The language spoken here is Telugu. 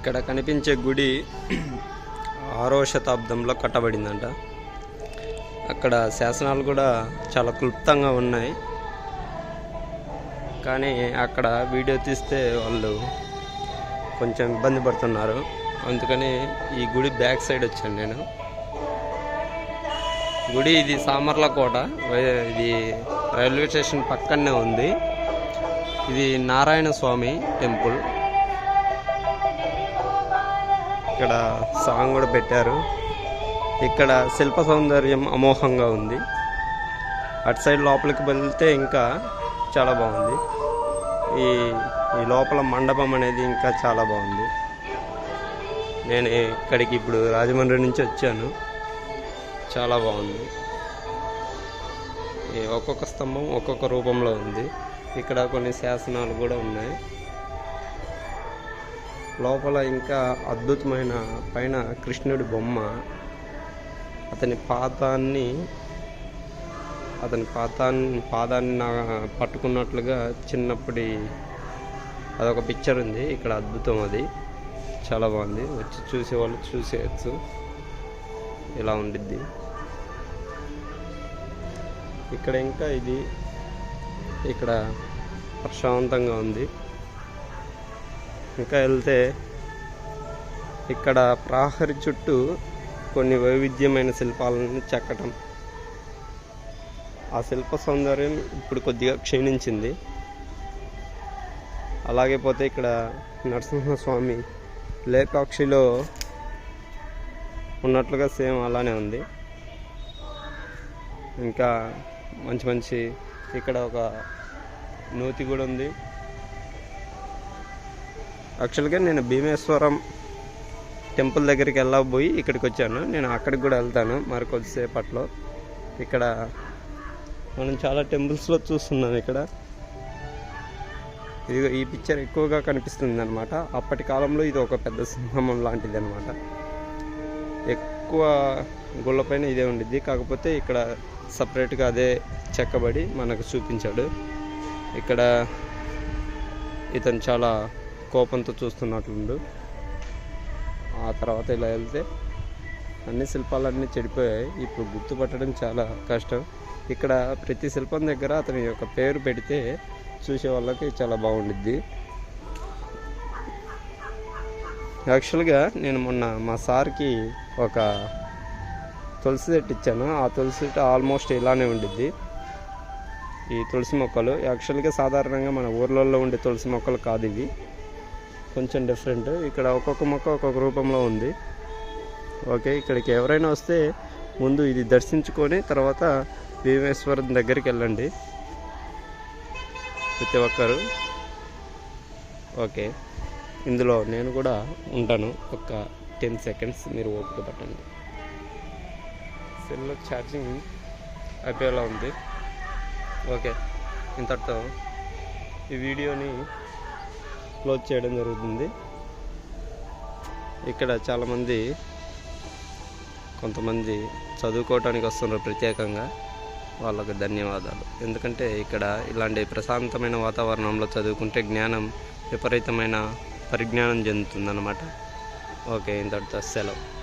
ఇక్కడ కనిపించే గుడి ఆరో శతాబ్దంలో కట్టబడిందంట. అక్కడ శాసనాలు కూడా చాలా క్లుప్తంగా ఉన్నాయి. కానీ అక్కడ వీడియో తీస్తే వాళ్ళు కొంచెం ఇబ్బంది పడుతున్నారు. అందుకని ఈ గుడి బ్యాక్ సైడ్ వచ్చాను నేను. గుడి ఇది సామర్ల కోట. ఇది రైల్వే స్టేషన్ పక్కనే ఉంది. ఇది నారాయణ స్వామి టెంపుల్. ఇక్కడ సాంగ్ కూడా పెట్టారు. ఇక్కడ శిల్ప సౌందర్యం అమోహంగా ఉంది. అటు సైడ్ లోపలికి వెళ్తే ఇంకా చాలా బాగుంది. ఈ ఈ లోపల మండపం అనేది ఇంకా చాలా బాగుంది. నేను ఇక్కడికి ఇప్పుడు రాజమండ్రి నుంచి వచ్చాను. చాలా బాగుంది. ఈ ఒక్కొక్క స్తంభం ఒక్కొక్క రూపంలో ఉంది. ఇక్కడ కొన్ని శాసనాలు కూడా ఉన్నాయి. లోపల ఇంకా అద్భుతమైన పైన కృష్ణుడి బొమ్మ. అతని పాతాన్ని అతని పాతాన్ని పాదాన్ని నా పట్టుకున్నట్లుగా చిన్నప్పటి అదొక పిక్చర్ ఉంది. ఇక్కడ అద్భుతం అది. చాలా బాగుంది. వచ్చి చూసేవాళ్ళు చూసేయచ్చు. ఇలా ఉండిద్ది. ఇక్కడ ఇంకా ఇది ఇక్కడ ప్రశాంతంగా ఉంది. ఇంకా వెళ్తే ఇక్కడ ప్రహరి చుట్టూ కొన్ని వైవిధ్యమైన శిల్పాలను చెక్కటం. ఆ శిల్ప సౌందర్యం ఇప్పుడు కొద్దిగా క్షీణించింది. అలాగే పోతే ఇక్కడ నరసింహస్వామి లేపాక్షిలో ఉన్నట్లుగా సేమ్ అలానే ఉంది. ఇంకా మంచి మంచి ఇక్కడ ఒక నూతి కూడా ఉంది. యాక్చువల్గా నేను భీమేశ్వరం టెంపుల్ దగ్గరికి వెళ్ళబోయి ఇక్కడికి వచ్చాను. నేను అక్కడికి కూడా వెళ్తాను మరి కొద్దిసేపట్లో. ఇక్కడ మనం చాలా టెంపుల్స్లో చూస్తున్నాం ఇక్కడ. ఇది ఈ పిక్చర్ ఎక్కువగా కనిపిస్తుంది అనమాట అప్పటి కాలంలో ఇది ఒక పెద్ద సింహం లాంటిది అనమాట ఎక్కువ గుళ్ళపైన ఇదే ఉండిద్ది. కాకపోతే ఇక్కడ సపరేట్గా అదే చెక్కబడి మనకు చూపించాడు. ఇక్కడ ఇతను చాలా కోపంతో చూస్తున్నట్లుండు. ఆ తర్వాత ఇలా వెళ్తే అన్ని శిల్పాలన్నీ చెడిపోయాయి. ఇప్పుడు గుర్తుపట్టడం చాలా కష్టం. ఇక్కడ ప్రతి శిల్పం దగ్గర అతని యొక్క పేరు పెడితే చూసే వాళ్ళకి చాలా బాగుండిద్ది. యాక్చువల్గా నేను మొన్న మా సార్కి ఒక తులసి చెట్టు ఇచ్చాను. ఆ తులసి చెట్టు ఆల్మోస్ట్ ఇలానే ఉండిద్ది. ఈ తులసి మొక్కలు. యాక్చువల్గా సాధారణంగా మన ఊర్లలో ఉండే తులసి మొక్కలు కాదు ఇవి. కొంచెం డిఫరెంట్ ఇక్కడ ఒక్కొక్క మొక్క ఒక్కొక్క రూపంలో ఉంది. ఓకే ఇక్కడికి ఎవరైనా వస్తే ముందు ఇది దర్శించుకొని తర్వాత భీమేశ్వరం దగ్గరికి వెళ్ళండి. ప్రతి ఒక్కరు. ఓకే ఇందులో నేను కూడా ఉంటాను. ఒక టెన్ సెకండ్స్ మీరు ఓపిక పట్టండి. సెల్లో ఛార్జింగ్ అయిపోయేలా ఉంది. ఓకే ఇంతటితో ఈ వీడియోని క్లోజ్ చేయడం జరుగుతుంది. ఇక్కడ చాలామంది కొంతమంది చదువుకోవటానికి వస్తున్నారు ప్రత్యేకంగా. వాళ్ళకు ధన్యవాదాలు. ఎందుకంటే ఇక్కడ ఇలాంటి ప్రశాంతమైన వాతావరణంలో చదువుకుంటే జ్ఞానం విపరీతమైన పరిజ్ఞానం చెందుతుందన్నమాట. ఓకే ఇంతటితో సెలవు.